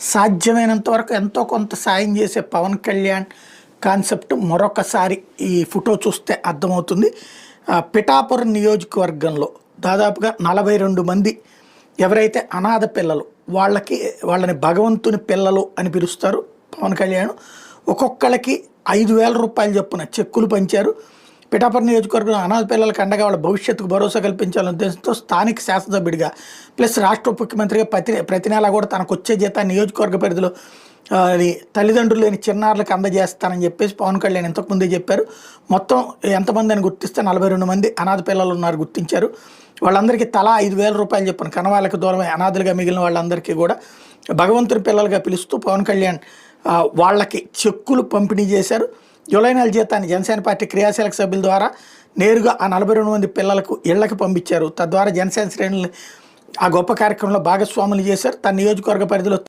సాధ్యమైనంత వరకు ఎంతో కొంత సాయం చేసే పవన్ కళ్యాణ్ కాన్సెప్ట్ మరొకసారి ఈ ఫోటో చూస్తే అర్థమవుతుంది. పిఠాపురం నియోజకవర్గంలో దాదాపుగా నలభై రెండు మంది ఎవరైతే అనాథ పిల్లలు వాళ్ళకి వాళ్ళని భగవంతుని పిల్లలు అని పిలుస్తారు పవన్ కళ్యాణ్. ఒక్కొక్కళ్ళకి ఐదు వేల రూపాయలు చొప్పున చెక్కులు పంచారు. పిఠాపురం నియోజకవర్గం అనాథ పిల్లలకు అండగా వాళ్ళ భవిష్యత్తుకు భరోసా కల్పించాలనే ఉద్దేశంతో స్థానిక శాసనసభ్యుడిగా ప్లస్ రాష్ట్ర ముఖ్యమంత్రిగా ప్రతి ప్రతి నెల కూడా తనకు వచ్చే జీతాన్ని నియోజకవర్గ పరిధిలో అది తల్లిదండ్రులు లేని చిన్నారులకు అందజేస్తానని చెప్పేసి పవన్ కళ్యాణ్ ఇంతకుముందే చెప్పారు. మొత్తం ఎంతమంది అని గుర్తిస్తే నలభై రెండు మంది అనాథ పిల్లలు ఉన్నారు గుర్తించారు. వాళ్ళందరికీ తలా ఐదు వేల రూపాయలు చెప్పిన. కనవాళ్ళకి దూరమై అనాథలుగా మిగిలిన వాళ్ళందరికీ కూడా భగవంతుని పిల్లలుగా పిలుస్తూ పవన్ కళ్యాణ్ వాళ్ళకి చెక్కులు పంపిణీ చేశారు. జూలై నెల జీతాన్ని జనసేన పార్టీ క్రియాశీలక సభ్యుల ద్వారా నేరుగా ఆ నలభై రెండు మంది పిల్లలకు ఇళ్ళకు పంపించారు. తద్వారా జనసేన శ్రేణులు ఆ గొప్ప కార్యక్రమంలో భాగస్వాములు చేశారు. తన నియోజకవర్గ పరిధిలో